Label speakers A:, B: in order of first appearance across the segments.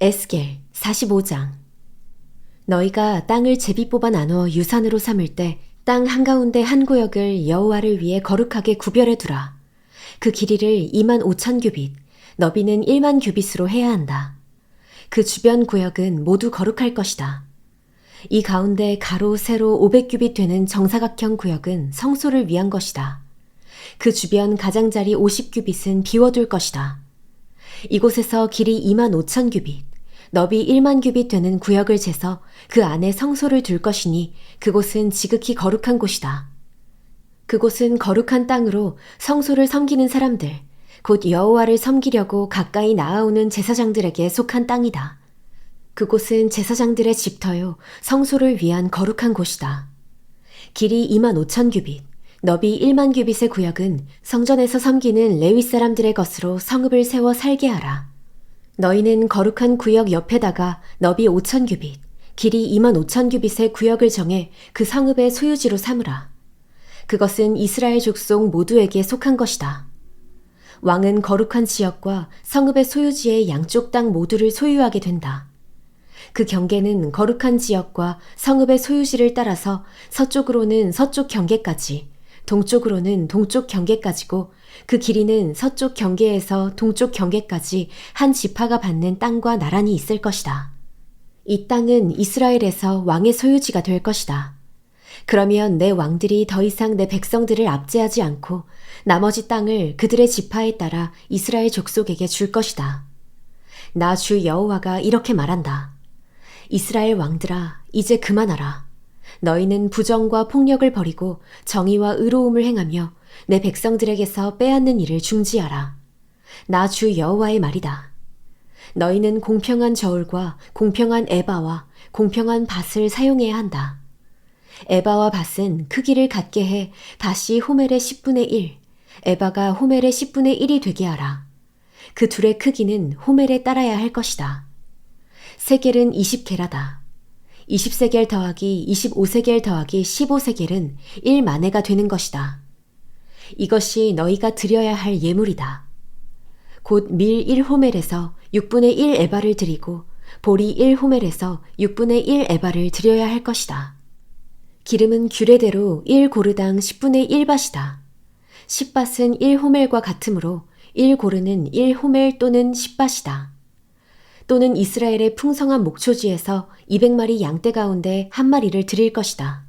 A: 에스겔 45장 너희가 땅을 제비 뽑아 나누어 유산으로 삼을 때 땅 한가운데 한 구역을 여호와를 위해 거룩하게 구별해 두라. 그 길이를 2만 5천 규빗, 너비는 1만 규빗으로 해야 한다. 그 주변 구역은 모두 거룩할 것이다. 이 가운데 가로 세로 500규빗 되는 정사각형 구역은 성소를 위한 것이다. 그 주변 가장자리 50규빗은 비워둘 것이다. 이곳에서 길이 2만 5천 규빗, 너비 1만 규빗 되는 구역을 재서 그 안에 성소를 둘 것이니 그곳은 지극히 거룩한 곳이다. 그곳은 거룩한 땅으로 성소를 섬기는 사람들, 곧 여호와를 섬기려고 가까이 나아오는 제사장들에게 속한 땅이다. 그곳은 제사장들의 집터요 성소를 위한 거룩한 곳이다. 길이 2만 5천 규빗, 너비 1만 규빗의 구역은 성전에서 섬기는 레위 사람들의 것으로 성읍을 세워 살게 하라. 너희는 거룩한 구역 옆에다가 너비 5천 규빗, 길이 2만 5천 규빗의 구역을 정해 그 성읍의 소유지로 삼으라. 그것은 이스라엘 족속 모두에게 속한 것이다. 왕은 거룩한 지역과 성읍의 소유지의 양쪽 땅 모두를 소유하게 된다. 그 경계는 거룩한 지역과 성읍의 소유지를 따라서 서쪽으로는 서쪽 경계까지, 동쪽으로는 동쪽 경계까지고 그 길이는 서쪽 경계에서 동쪽 경계까지 한 지파가 받는 땅과 나란히 있을 것이다. 이 땅은 이스라엘에서 왕의 소유지가 될 것이다. 그러면 내 왕들이 더 이상 내 백성들을 압제하지 않고 나머지 땅을 그들의 지파에 따라 이스라엘 족속에게 줄 것이다. 나 주 여호와가 이렇게 말한다. 이스라엘 왕들아, 이제 그만하라. 너희는 부정과 폭력을 버리고 정의와 의로움을 행하며 내 백성들에게서 빼앗는 일을 중지하라. 나 주 여호와의 말이다. 너희는 공평한 저울과 공평한 에바와 공평한 밭을 사용해야 한다. 에바와 밭은 크기를 같게 해 밭이 호멜의 10분의 1, 에바가 호멜의 10분의 1이 되게 하라. 그 둘의 크기는 호멜에 따라야 할 것이다. 세겔은 20개라다. 20세겔 더하기 25세겔 더하기 15세겔은 1만회가 되는 것이다. 이것이 너희가 드려야 할 예물이다. 곧 밀 1호멜에서 6분의 1 에바를 드리고 보리 1호멜에서 6분의 1 에바를 드려야 할 것이다. 기름은 규례대로 1고르당 10분의 1밭이다. 10밭은 1호멜과 같으므로 1고르는 1호멜 또는 10밭이다. 또는 이스라엘의 풍성한 목초지에서 200마리 양떼 가운데 한 마리를 드릴 것이다.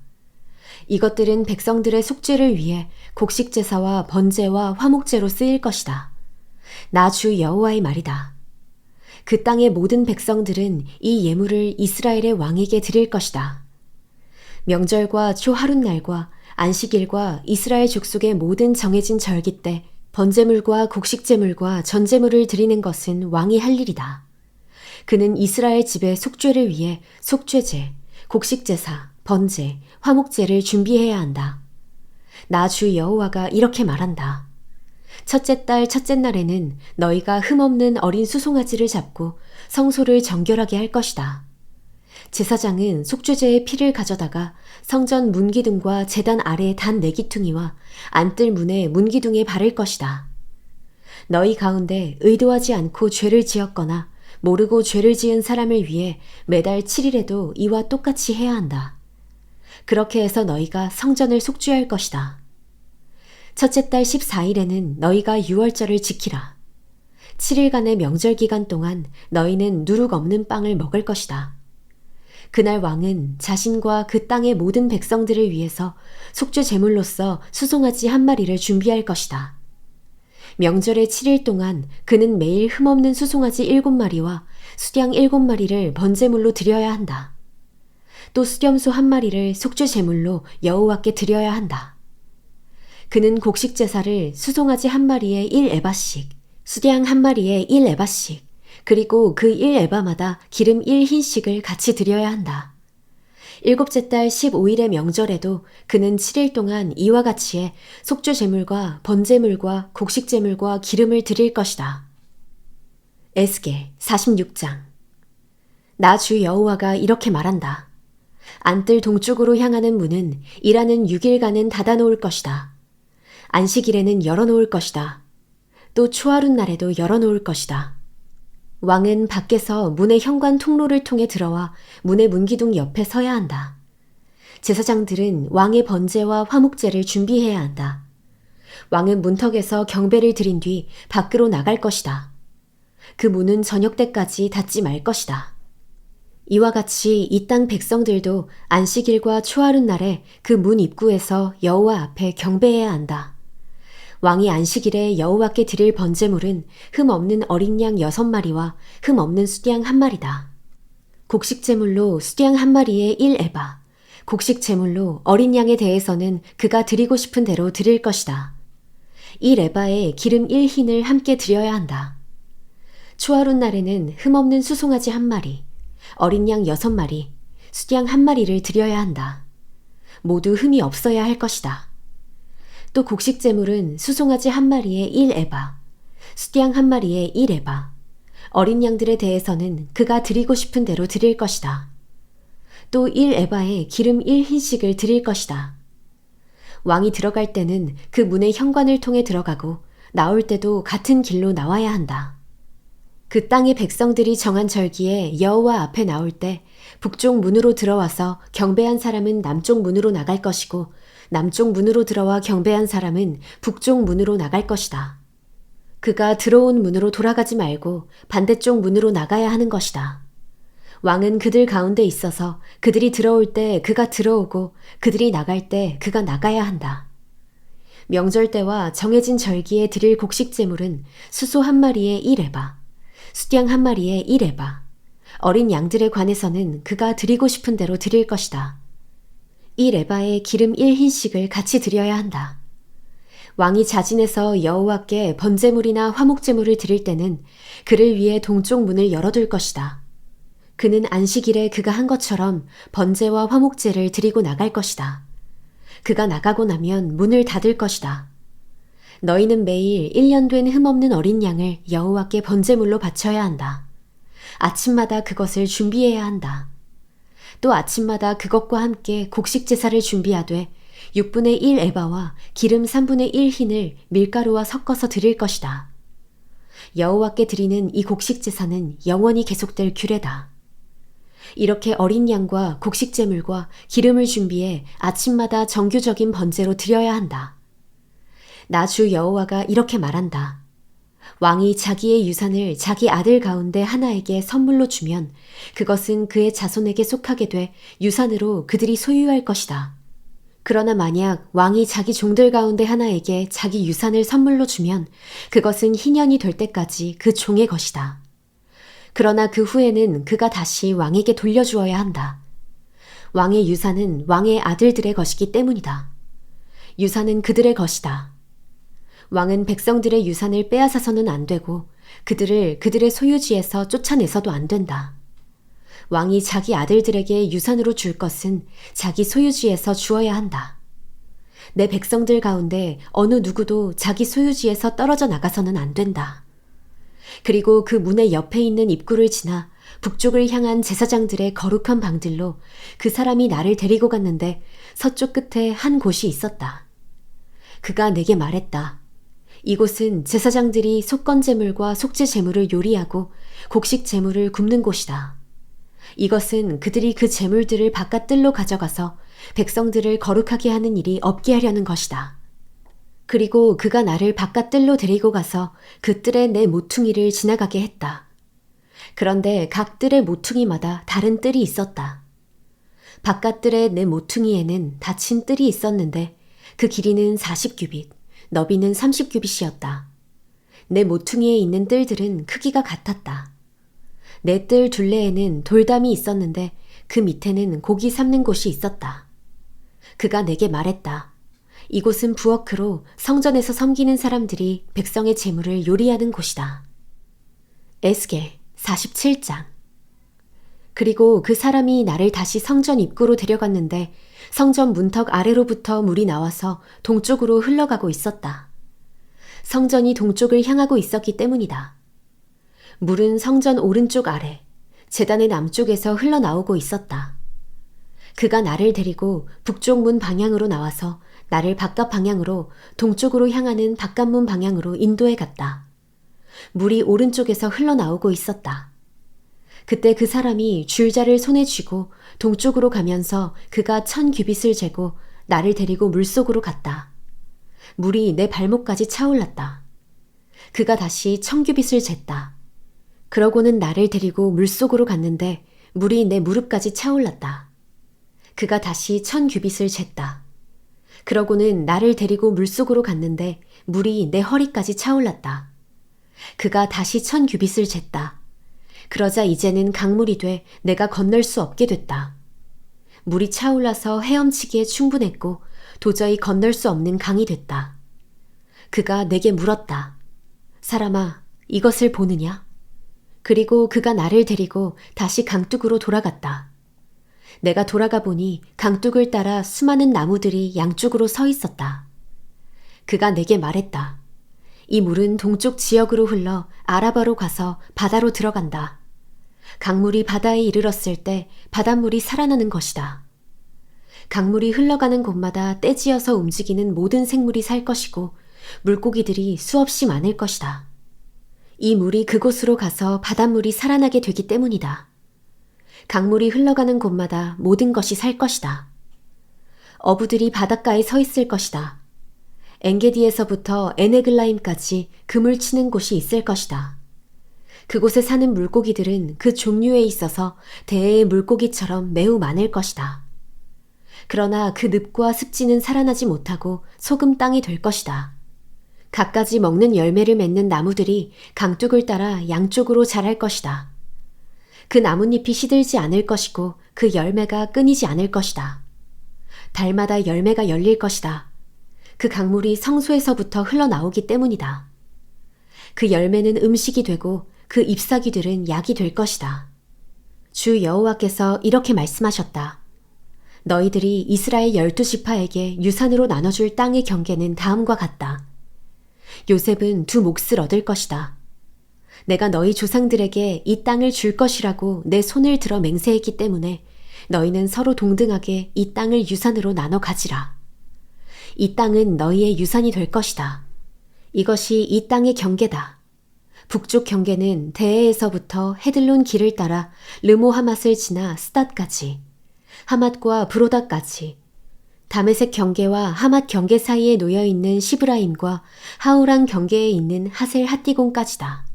A: 이것들은 백성들의 속죄를 위해 곡식 제사와 번제와 화목제로 쓰일 것이다. 나 주 여호와의 말이다. 그 땅의 모든 백성들은 이 예물을 이스라엘의 왕에게 드릴 것이다. 명절과 초하룻날과 안식일과 이스라엘 족속의 모든 정해진 절기 때 번제물과 곡식제물과 전제물을 드리는 것은 왕이 할 일이다. 그는 이스라엘 집의 속죄를 위해 속죄제, 곡식제사, 번제, 화목제를 준비해야 한다. 나 주 여호와가 이렇게 말한다. 첫째 달 첫째 날에는 너희가 흠없는 어린 수송아지를 잡고 성소를 정결하게 할 것이다. 제사장은 속죄제의 피를 가져다가 성전 문기둥과 재단 아래 단 네기퉁이와 안뜰 문에 문기둥에 바를 것이다. 너희 가운데 의도하지 않고 죄를 지었거나 모르고 죄를 지은 사람을 위해 매달 7일에도 이와 똑같이 해야 한다. 그렇게 해서 너희가 성전을 속죄할 것이다. 첫째 달 14일에는 너희가 유월절을 지키라. 7일간의 명절 기간 동안 너희는 누룩 없는 빵을 먹을 것이다. 그날 왕은 자신과 그 땅의 모든 백성들을 위해서 속죄 제물로서 수송아지 한 마리를 준비할 것이다. 명절의 7일 동안 그는 매일 흠없는 수송아지 7마리와 수량 7마리를 번제물로 드려야 한다. 또 수렴소 한 마리를 속죄 제물로 여호와께 드려야 한다. 그는 곡식 제사를 수송아지 한 마리에 1에바씩, 수량 한 마리에 1에바씩, 그리고 그 1에바마다 기름 1흰씩을 같이 드려야 한다. 일곱째 달 15일의 명절에도 그는 7일 동안 이와 같이 해 속죄 제물과 번제물과 곡식 제물과 기름을 드릴 것이다. 에스겔 46장 나 주 여호와가 이렇게 말한다. 안뜰 동쪽으로 향하는 문은 일하는 6일간은 닫아놓을 것이다. 안식일에는 열어놓을 것이다. 또 초하룻 날에도 열어놓을 것이다. 왕은 밖에서 문의 현관 통로를 통해 들어와 문의 문기둥 옆에 서야 한다. 제사장들은 왕의 번제와 화목제를 준비해야 한다. 왕은 문턱에서 경배를 드린 뒤 밖으로 나갈 것이다. 그 문은 저녁 때까지 닫지 말 것이다. 이와 같이 이 땅 백성들도 안식일과 초하룻 날에 그 문 입구에서 여호와 앞에 경배해야 한다. 왕이 안식일에 여호와께 드릴 번제물은 흠 없는 어린 양 여섯 마리와 흠 없는 수양 한 마리다. 곡식 제물로 수양 한 마리에 1에바, 곡식 제물로 어린 양에 대해서는 그가 드리고 싶은 대로 드릴 것이다. 1에바에 기름 1흰을 함께 드려야 한다. 초하룻 날에는 흠 없는 수송아지 한 마리, 어린 양 여섯 마리, 수양 한 마리를 드려야 한다. 모두 흠이 없어야 할 것이다. 또 곡식 제물은 수송아지 한 마리에 1에바, 수양 한 마리에 1에바, 어린 양들에 대해서는 그가 드리고 싶은 대로 드릴 것이다. 또 1에바에 기름 1흰씩을 드릴 것이다. 왕이 들어갈 때는 그 문의 현관을 통해 들어가고 나올 때도 같은 길로 나와야 한다. 그 땅의 백성들이 정한 절기에 여호와 앞에 나올 때 북쪽 문으로 들어와서 경배한 사람은 남쪽 문으로 나갈 것이고 남쪽 문으로 들어와 경배한 사람은 북쪽 문으로 나갈 것이다. 그가 들어온 문으로 돌아가지 말고 반대쪽 문으로 나가야 하는 것이다. 왕은 그들 가운데 있어서 그들이 들어올 때 그가 들어오고 그들이 나갈 때 그가 나가야 한다. 명절 때와 정해진 절기에 드릴 곡식 제물은 수소 한 마리에 1에바, 수양 한 마리에 1에바, 어린 양들에 관해서는 그가 드리고 싶은 대로 드릴 것이다. 이 레바에 기름 1흰씩을 같이 드려야 한다. 왕이 자진해서 여호와께 번제물이나 화목제물을 드릴 때는 그를 위해 동쪽 문을 열어둘 것이다. 그는 안식일에 그가 한 것처럼 번제와 화목제를 드리고 나갈 것이다. 그가 나가고 나면 문을 닫을 것이다. 너희는 매일 1년 된 흠없는 어린 양을 여호와께 번제물로 바쳐야 한다. 아침마다 그것을 준비해야 한다. 또 아침마다 그것과 함께 곡식 제사를 준비하되 6분의 1 에바와 기름 3분의 1 흰을 밀가루와 섞어서 드릴 것이다. 여호와께 드리는 이 곡식 제사는 영원히 계속될 규례다. 이렇게 어린 양과 곡식 제물과 기름을 준비해 아침마다 정규적인 번제로 드려야 한다. 나주 여호와가 이렇게 말한다. 왕이 자기의 유산을 자기 아들 가운데 하나에게 선물로 주면 그것은 그의 자손에게 속하게 돼 유산으로 그들이 소유할 것이다. 그러나 만약 왕이 자기 종들 가운데 하나에게 자기 유산을 선물로 주면 그것은 희년이 될 때까지 그 종의 것이다. 그러나 그 후에는 그가 다시 왕에게 돌려주어야 한다. 왕의 유산은 왕의 아들들의 것이기 때문이다. 유산은 그들의 것이다. 왕은 백성들의 유산을 빼앗아서는 안 되고 그들을 그들의 소유지에서 쫓아내서도 안 된다. 왕이 자기 아들들에게 유산으로 줄 것은 자기 소유지에서 주어야 한다. 내 백성들 가운데 어느 누구도 자기 소유지에서 떨어져 나가서는 안 된다. 그리고 그 문의 옆에 있는 입구를 지나 북쪽을 향한 제사장들의 거룩한 방들로 그 사람이 나를 데리고 갔는데 서쪽 끝에 한 곳이 있었다. 그가 내게 말했다. 이곳은 제사장들이 속건 제물과 속죄 제물을 요리하고 곡식 제물을 굽는 곳이다. 이것은 그들이 그 제물들을 바깥 뜰로 가져가서 백성들을 거룩하게 하는 일이 없게 하려는 것이다. 그리고 그가 나를 바깥 뜰로 데리고 가서 그 뜰에 내 모퉁이를 지나가게 했다. 그런데 각 뜰의 모퉁이마다 다른 뜰이 있었다. 바깥 뜰의 내 모퉁이에는 닫힌 뜰이 있었는데 그 길이는 40규빗, 너비는 30규빗이었다. 내 모퉁이에 있는 뜰들은 크기가 같았다. 내 뜰 둘레에는 돌담이 있었는데 그 밑에는 고기 삶는 곳이 있었다. 그가 내게 말했다. 이곳은 부엌으로 성전에서 섬기는 사람들이 백성의 재물을 요리하는 곳이다. 에스겔 47장 그리고 그 사람이 나를 다시 성전 입구로 데려갔는데 성전 문턱 아래로부터 물이 나와서 동쪽으로 흘러가고 있었다. 성전이 동쪽을 향하고 있었기 때문이다. 물은 성전 오른쪽 아래, 재단의 남쪽에서 흘러나오고 있었다. 그가 나를 데리고 북쪽 문 방향으로 나와서 나를 바깥 방향으로 동쪽으로 향하는 바깥문 방향으로 인도해 갔다. 물이 오른쪽에서 흘러나오고 있었다. 그때 그 사람이 줄자를 손에 쥐고 동쪽으로 가면서 그가 천 규빗을 재고 나를 데리고 물속으로 갔다. 물이 내 발목까지 차올랐다. 그가 다시 천 규빗을 쟀다. 그러고는 나를 데리고 물속으로 갔는데 물이 내 무릎까지 차올랐다. 그가 다시 천 규빗을 쟀다. 그러고는 나를 데리고 물속으로 갔는데 물이 내 허리까지 차올랐다. 그가 다시 천 규빗을 쟀다. 그러자 이제는 강물이 돼 내가 건널 수 없게 됐다. 물이 차올라서 헤엄치기에 충분했고 도저히 건널 수 없는 강이 됐다. 그가 내게 물었다. 사람아, 이것을 보느냐? 그리고 그가 나를 데리고 다시 강둑으로 돌아갔다. 내가 돌아가 보니 강둑을 따라 수많은 나무들이 양쪽으로 서 있었다. 그가 내게 말했다. 이 물은 동쪽 지역으로 흘러 아라바로 가서 바다로 들어간다. 강물이 바다에 이르렀을 때 바닷물이 살아나는 것이다. 강물이 흘러가는 곳마다 떼지어서 움직이는 모든 생물이 살 것이고 물고기들이 수없이 많을 것이다. 이 물이 그곳으로 가서 바닷물이 살아나게 되기 때문이다. 강물이 흘러가는 곳마다 모든 것이 살 것이다. 어부들이 바닷가에 서 있을 것이다. 엔게디에서부터 에네글라임까지 그물 치는 곳이 있을 것이다. 그곳에 사는 물고기들은 그 종류에 있어서 대해의 물고기처럼 매우 많을 것이다. 그러나 그 늪과 습지는 살아나지 못하고 소금 땅이 될 것이다. 갖가지 먹는 열매를 맺는 나무들이 강둑을 따라 양쪽으로 자랄 것이다. 그 나뭇잎이 시들지 않을 것이고 그 열매가 끊이지 않을 것이다. 달마다 열매가 열릴 것이다. 그 강물이 성소에서부터 흘러나오기 때문이다. 그 열매는 음식이 되고 그 잎사귀들은 약이 될 것이다. 주 여호와께서 이렇게 말씀하셨다. 너희들이 이스라엘 열두 지파에게 유산으로 나눠줄 땅의 경계는 다음과 같다. 요셉은 두 몫을 얻을 것이다. 내가 너희 조상들에게 이 땅을 줄 것이라고 내 손을 들어 맹세했기 때문에 너희는 서로 동등하게 이 땅을 유산으로 나눠 가지라. 이 땅은 너희의 유산이 될 것이다. 이것이 이 땅의 경계다. 북쪽 경계는 대해에서부터 헤들론 길을 따라 르모 하맛을 지나 스닷까지, 하맛과 브로다까지, 다메색 경계와 하맛 경계 사이에 놓여 있는 시브라임과 하우란 경계에 있는 하셀 핫디곤까지다.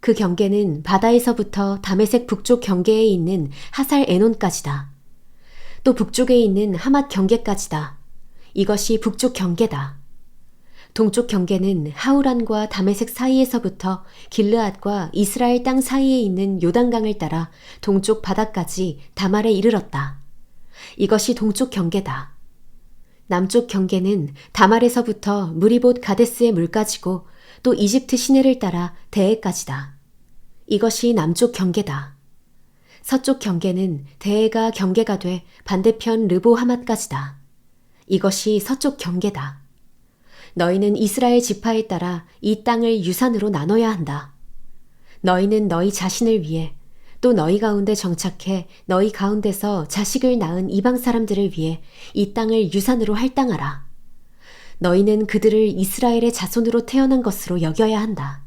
A: 그 경계는 바다에서부터 다메색 북쪽 경계에 있는 하살 에논까지다. 또 북쪽에 있는 하맛 경계까지다. 이것이 북쪽 경계다. 동쪽 경계는 하우란과 다메색 사이에서부터 길르앗과 이스라엘 땅 사이에 있는 요단강을 따라 동쪽 바다까지 다말에 이르렀다. 이것이 동쪽 경계다. 남쪽 경계는 다말에서부터 무리봇 가데스의 물까지고 또 이집트 시내를 따라 대해까지다. 이것이 남쪽 경계다. 서쪽 경계는 대해가 경계가 돼 반대편 르보 하맛까지다. 이것이 서쪽 경계다. 너희는 이스라엘 지파에 따라 이 땅을 유산으로 나눠야 한다. 너희는 너희 자신을 위해 또 너희 가운데 정착해 너희 가운데서 자식을 낳은 이방 사람들을 위해 이 땅을 유산으로 할당하라. 너희는 그들을 이스라엘의 자손으로 태어난 것으로 여겨야 한다.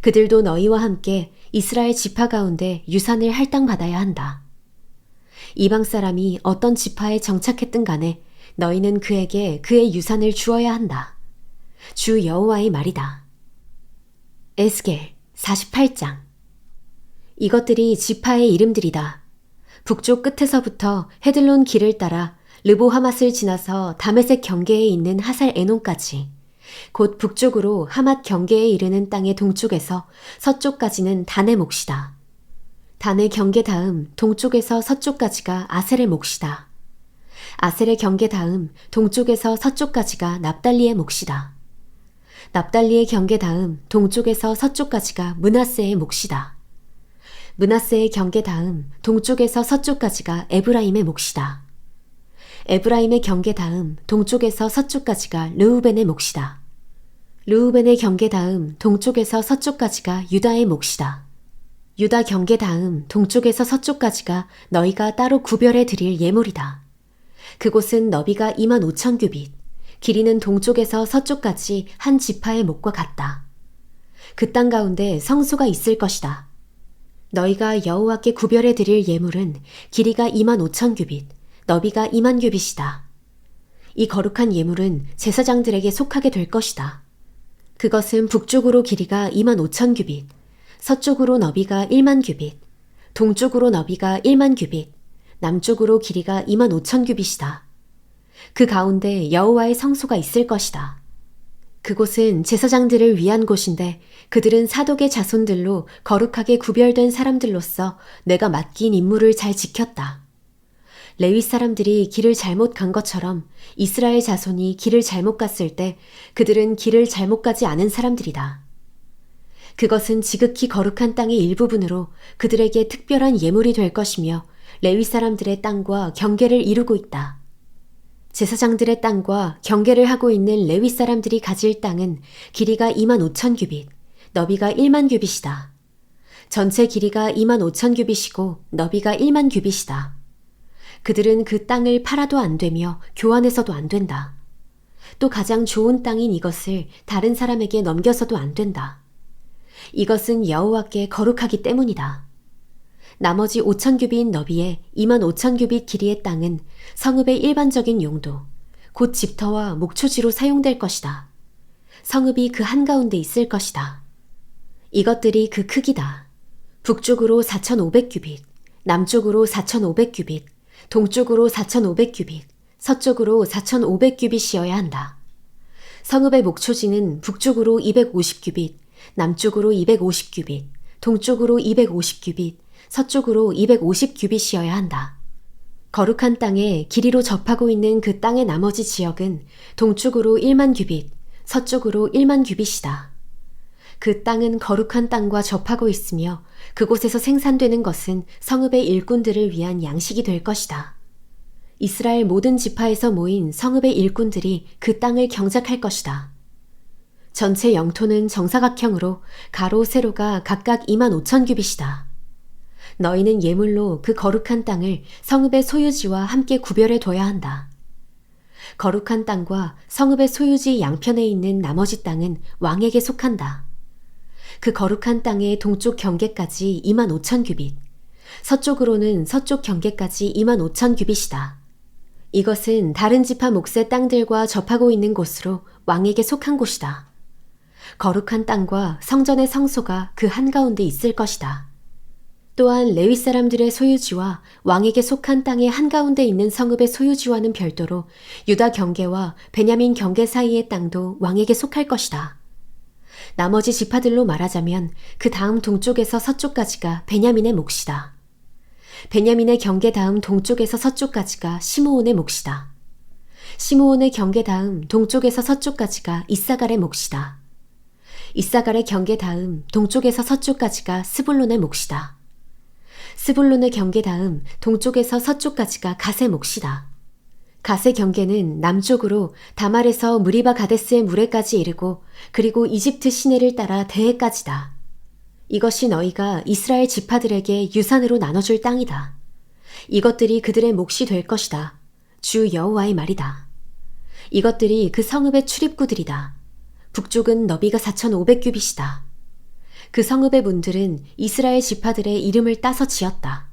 A: 그들도 너희와 함께 이스라엘 지파 가운데 유산을 할당받아야 한다. 이방 사람이 어떤 지파에 정착했든 간에 너희는 그에게 그의 유산을 주어야 한다. 주 여호와의 말이다. 에스겔 48장 이것들이 지파의 이름들이다. 북쪽 끝에서부터 헤들론 길을 따라 르보하맛을 지나서 다메색 경계에 있는 하살 에논까지 곧 북쪽으로 하맛 경계에 이르는 땅의 동쪽에서 서쪽까지는 단의 몫이다. 단의 경계 다음 동쪽에서 서쪽까지가 아셀의 몫이다. 아셀의 경계 다음 동쪽에서 서쪽까지가 납달리의 몫이다. 납달리의 경계 다음 동쪽에서 서쪽까지가 문하세의 몫이다. 문하세의 경계 다음 동쪽에서 서쪽까지가 에브라임의 몫이다. 에브라임의 경계 다음 동쪽에서 서쪽까지가 르우벤의 몫이다. 르우벤의 경계 다음 동쪽에서 서쪽까지가 유다의 몫이다. 유다 경계 다음 동쪽에서 서쪽까지가 너희가 따로 구별해 드릴 예물이다. 그곳은 너비가 2만 5천 규빗, 길이는 동쪽에서 서쪽까지 한 지파의 목과 같다. 그 땅 가운데 성소가 있을 것이다. 너희가 여호와께 구별해 드릴 예물은 길이가 2만 5천 규빗, 너비가 2만 규빗이다. 이 거룩한 예물은 제사장들에게 속하게 될 것이다. 그것은 북쪽으로 길이가 2만 5천 규빗, 서쪽으로 너비가 1만 규빗, 동쪽으로 너비가 1만 규빗, 남쪽으로 길이가 2만 5천 규빗이다. 그 가운데 여호와의 성소가 있을 것이다. 그곳은 제사장들을 위한 곳인데 그들은 사독의 자손들로 거룩하게 구별된 사람들로서 내가 맡긴 임무를 잘 지켰다. 레위 사람들이 길을 잘못 간 것처럼 이스라엘 자손이 길을 잘못 갔을 때 그들은 길을 잘못 가지 않은 사람들이다. 그것은 지극히 거룩한 땅의 일부분으로 그들에게 특별한 예물이 될 것이며 레위 사람들의 땅과 경계를 이루고 있다. 제사장들의 땅과 경계를 하고 있는 레위 사람들이 가질 땅은 길이가 2만 5천 규빗, 너비가 1만 규빗이다. 전체 길이가 2만 5천 규빗이고 너비가 1만 규빗이다. 그들은 그 땅을 팔아도 안 되며 교환해서도 안 된다. 또 가장 좋은 땅인 이것을 다른 사람에게 넘겨서도 안 된다. 이것은 여호와께 거룩하기 때문이다. 나머지 5천 규빗 너비에 2만 5천 규빗 길이의 땅은 성읍의 일반적인 용도, 곧 집터와 목초지로 사용될 것이다. 성읍이 그 한가운데 있을 것이다. 이것들이 그 크기다. 북쪽으로 4,500 규빗, 남쪽으로 4,500 규빗, 동쪽으로 4,500 규빗, 서쪽으로 4,500 규빗이어야 한다. 성읍의 목초지는 북쪽으로 250 규빗, 남쪽으로 250 규빗, 동쪽으로 250 규빗, 서쪽으로 250규빗이어야 한다. 거룩한 땅에 길이로 접하고 있는 그 땅의 나머지 지역은 동쪽으로 1만 규빗, 서쪽으로 1만 규빗이다. 그 땅은 거룩한 땅과 접하고 있으며 그곳에서 생산되는 것은 성읍의 일꾼들을 위한 양식이 될 것이다. 이스라엘 모든 지파에서 모인 성읍의 일꾼들이 그 땅을 경작할 것이다. 전체 영토는 정사각형으로 가로 세로가 각각 2만 5천 규빗이다. 너희는 예물로 그 거룩한 땅을 성읍의 소유지와 함께 구별해 둬야 한다. 거룩한 땅과 성읍의 소유지 양편에 있는 나머지 땅은 왕에게 속한다. 그 거룩한 땅의 동쪽 경계까지 2만 5천 규빗, 서쪽으로는 서쪽 경계까지 2만 5천 규빗이다. 이것은 다른 지파 몫의 땅들과 접하고 있는 곳으로 왕에게 속한 곳이다. 거룩한 땅과 성전의 성소가 그 한가운데 있을 것이다. 또한 레위 사람들의 소유지와 왕에게 속한 땅의 한가운데 있는 성읍의 소유지와는 별도로 유다 경계와 베냐민 경계 사이의 땅도 왕에게 속할 것이다. 나머지 지파들로 말하자면 그 다음 동쪽에서 서쪽까지가 베냐민의 몫이다. 베냐민의 경계 다음 동쪽에서 서쪽까지가 시므온의 몫이다. 시므온의 경계 다음 동쪽에서 서쪽까지가 이사갈의 몫이다. 이사갈의 경계 다음 동쪽에서 서쪽까지가 스불론의 몫이다. 스불론의 경계 다음 동쪽에서 서쪽까지가 가세 몫이다. 가세 경계는 남쪽으로 다말에서 무리바 가데스의 물에까지 이르고 그리고 이집트 시내를 따라 대해까지다. 이것이 너희가 이스라엘 지파들에게 유산으로 나눠줄 땅이다. 이것들이 그들의 몫이 될 것이다. 주 여호와의 말이다. 이것들이 그 성읍의 출입구들이다. 북쪽은 너비가 4,500규빗이다. 그 성읍의 문들은 이스라엘 지파들의 이름을 따서 지었다.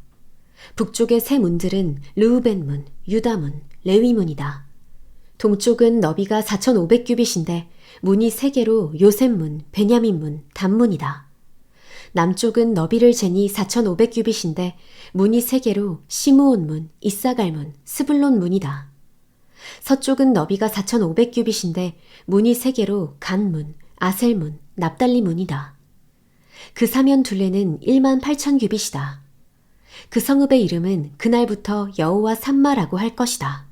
A: 북쪽의 세 문들은 르우벤 문, 유다 문, 레위 문이다. 동쪽은 너비가 4,500규빗인데 문이 세 개로 요셉 문, 베냐민 문, 단문이다. 남쪽은 너비를 재니 4,500규빗인데 문이 세 개로 시므온 문, 이사갈 문, 스불론 문이다. 서쪽은 너비가 4,500규빗인데 문이 세 개로 간문, 아셀문, 납달리 문이다. 그 사면 둘레는 1만 8천 규빗이다. 그 성읍의 이름은 그날부터 여호와 삼마라고 할 것이다.